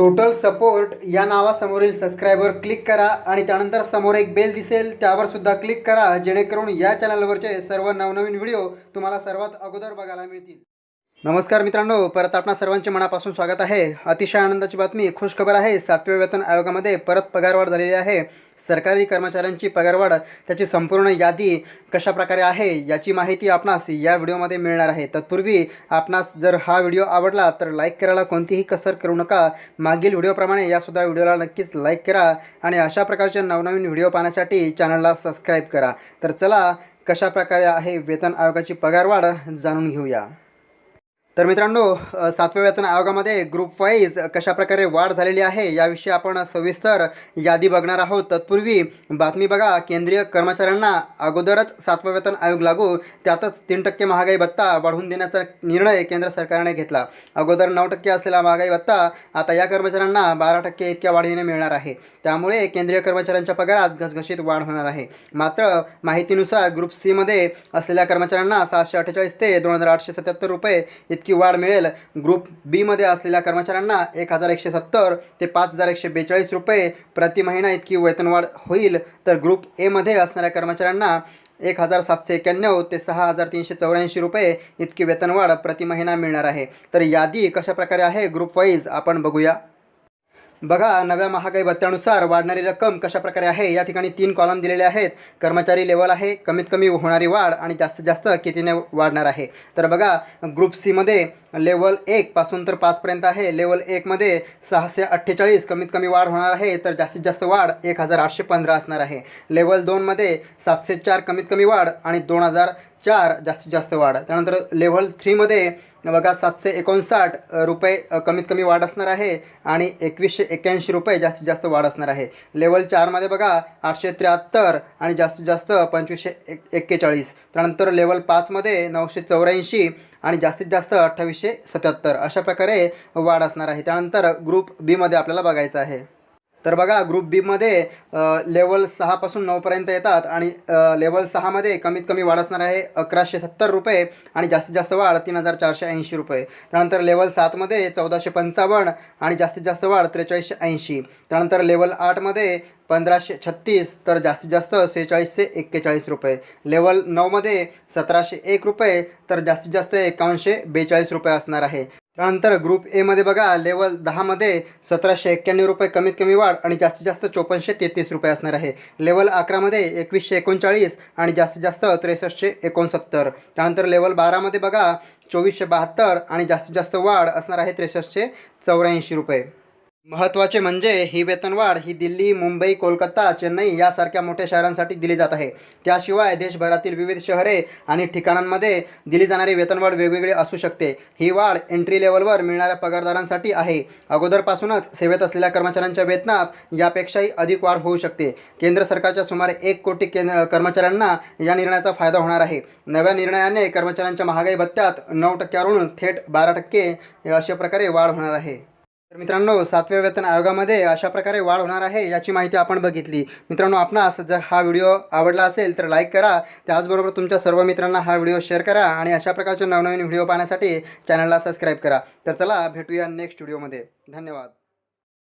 Total support या नावासमोरील subscriber click करा आणि त्यानंतर समोर एक बेल दिसेल त्यावर सुद्धा क्लिक करा जेणेकरून या चॅनलवरचे सर्व नवनवीन व्हिडिओ तुम्हाला सर्वात अगोदर बघायला मिळतील. नमस्कार मित्रांनो परत आपणा सर्वांचे मनापासून स्वागत आहे. अतिशय आनंदाची बातमी खुशखबर आहे. सातव्या वेतन आयोगामध्ये परत पगारवाढ झालेली आहे. सरकारी कर्मचाऱ्यांची पगारवाढ त्याची संपूर्ण यादी कशा प्रकारे आहे याची माहिती आपणास या व्हिडिओमध्ये मिळणार आहे. तत्पूर्वी आपणास जर हा व्हिडिओ आवडला तर लाईक करायला कोणतीही कसर करू नका. मागील व्हिडिओप्रमाणे यासुद्धा व्हिडिओला नक्कीच लाईक करा आणि अशा प्रकारचे नवनवीन व्हिडिओ पाहण्यासाठी चॅनलला सबस्क्राईब करा. तर चला कशा प्रकारे आहे वेतन आयोगाची पगारवाढ जाणून घेऊया. तर मित्रांनो सातव्या वेतन आयोगामध्ये ग्रुप वाईज कशा प्रकारे वाढ झालेली आहे याविषयी आपण सविस्तर यादी बघणार आहोत. तत्पूर्वी बातमी बघा केंद्रीय कर्मचाऱ्यांना अगोदरच सातवा वेतन आयोग लागू त्यातच तीन टक्के महागाई भत्ता वाढवून देण्याचा निर्णय केंद्र सरकारने घेतला. अगोदर नऊ टक्के असलेला महागाई भत्ता आता या कर्मचाऱ्यांना बारा टक्के इतक्या वाढीने मिळणार आहे. त्यामुळे केंद्रीय कर्मचाऱ्यांच्या पगारात घसघशीत वाढ होणार आहे. मात्र माहितीनुसार ग्रुप सीमध्ये असलेल्या कर्मचाऱ्यांना सहाशे अठ्ठेचाळीस ते दोन हजार आठशे सत्याहत्तर रुपये इतकी वाढ मिळेल. ग्रुप बीमध्ये असलेल्या कर्मचाऱ्यांना एक हजार एकशे सत्तर ते पाच हजार एकशे बेचाळीस रुपये प्रति महिना इतकी वेतनवाढ होईल. तर ग्रुप एमध्ये असणाऱ्या कर्मचाऱ्यांना एक हजार सातशे एक्याण्णव ते सहा हजार तीनशे चौऱ्याऐंशी रुपये इतकी वेतनवाढ प्रति महिना मिळणार आहे. तर यादी कशाप्रकारे आहे? ग्रुप वाईज आपण बघूया. बघा नव्या महागाई भत्त्यानुसार वाढणारी रक्कम कशा प्रकारे आहे? या ठिकाणी तीन कॉलम दिलेले आहेत. कर्मचारी लेवल आहे कमीत कमी होणारी वाढ आणि जास्तीत जास्त कितीने वाढणार आहे? तर बघा ग्रुप सीमध्ये लेवल एकपासून तर पाचपर्यंत आहे. लेवल एकमध्ये सहाशे अठ्ठेचाळीस कमीत कमी वाढ होणार आहे तर जास्तीत जास्त वाढ एक हजार आठशे पंधरा असणार आहे. लेवल दोनमध्ये सातशे चार कमीत कमी वाढ आणि दोन हजार चार जास्तीत जास्त वाढ. त्यानंतर लेव्हल थ्रीमध्ये बघा सातशे एकोणसाठ रुपये कमीत कमी वाढ असणार आहे आणि एकवीसशे एक्क्याऐंशी रुपये जास्तीत जास्त वाढ असणार आहे. लेवल चारमध्ये बघा आठशे त्र्याहत्तर आणि जास्तीत जास्त पंचवीसशे एक एक्केचाळीस. त्यानंतर लेवल पाचमध्ये नऊशे चौऱ्याऐंशी आणि जास्तीत जास्त अठ्ठावीसशे सत्याहत्तर अशा प्रकारे वाढ असणार आहे. त्यानंतर ग्रुप बीमध्ये आपल्याला बघायचं आहे. तर बघा ग्रुप बीमध्ये लेवल सहापासून नऊपर्यंत येतात आणि लेवल सहामध्ये कमीत कमी वाढ असणार आहे अकराशे सत्तर रुपये आणि जास्तीत जास्त वाढ तीन हजार चारशे ऐंशी रुपये. त्यानंतर लेवल सातमध्ये चौदाशे पंचावन्न आणि जास्तीत जास्त वाढ त्रेचाळीसशे ऐंशी. त्यानंतर लेवल आठमध्ये पंधराशे छत्तीस तर जास्तीत जास्त सेहेचाळीसशे एक्केचाळीस रुपये. लेवल नऊमध्ये सतराशे एक रुपये तर जास्तीत जास्त एकावन्नशे बेचाळीस रुपये असणार आहे. त्यानंतर ग्रुप एमध्ये बघा लेवल दहामध्ये सतराशे एक्क्याण्णव रुपये कमीत कमी वाढ आणि जास्तीत जास्त चोपन्नशे तेहतीस रुपये असणार आहे. लेवल अकरामध्ये एकवीसशे एकोणचाळीस आणि जास्तीत जास्त त्रेसष्टशे एकोणसत्तर. त्यानंतर लेवल बारामध्ये बघा चोवीसशे बहात्तर आणि जास्तीत जास्त वाढ असणार आहे त्रेसष्टशे चौऱ्याऐंशी रुपये. महत्त्वाचे म्हणजे ही वेतनवाढ ही दिल्ली मुंबई कोलकाता चेन्नई यासारख्या मोठ्या शहरांसाठी दिली जात आहे. त्याशिवाय देशभरातील विविध शहरे आणि ठिकाणांमध्ये दिली जाणारी वेतनवाढ वेगवेगळी असू शकते. ही वाढ एंट्री लेवलवर मिळणाऱ्या पगारदारांसाठी आहे. अगोदरपासूनच सेवेत असलेल्या कर्मचाऱ्यांच्या वेतनात यापेक्षाही अधिक वाढ होऊ शकते. केंद्र सरकारच्या सुमारे एक कोटी केंद्र कर्मचाऱ्यांना या निर्णयाचा फायदा होणार आहे. नव्या निर्णयाने कर्मचाऱ्यांच्या महागाई भत्त्यात नऊ टक्क्यावरून थेट बारा टक्के अशा प्रकारे वाढ होणार आहे. तर मित्रांनो सातव्या वेतन आयोगामध्ये अशा प्रकारे वाढ होणार आहे याची माहिती आपण बघितली. मित्रांनो आपणास जर हा व्हिडिओ आवडला असेल तर लाईक करा. त्याचबरोबर तुमच्या सर्व मित्रांना हा व्हिडिओ शेअर करा आणि अशा प्रकारचे नवनवीन व्हिडिओ पाहण्यासाठी चॅनलला सबस्क्राईब करा. तर चला भेटूया नेक्स्ट व्हिडिओमध्ये धन्यवाद.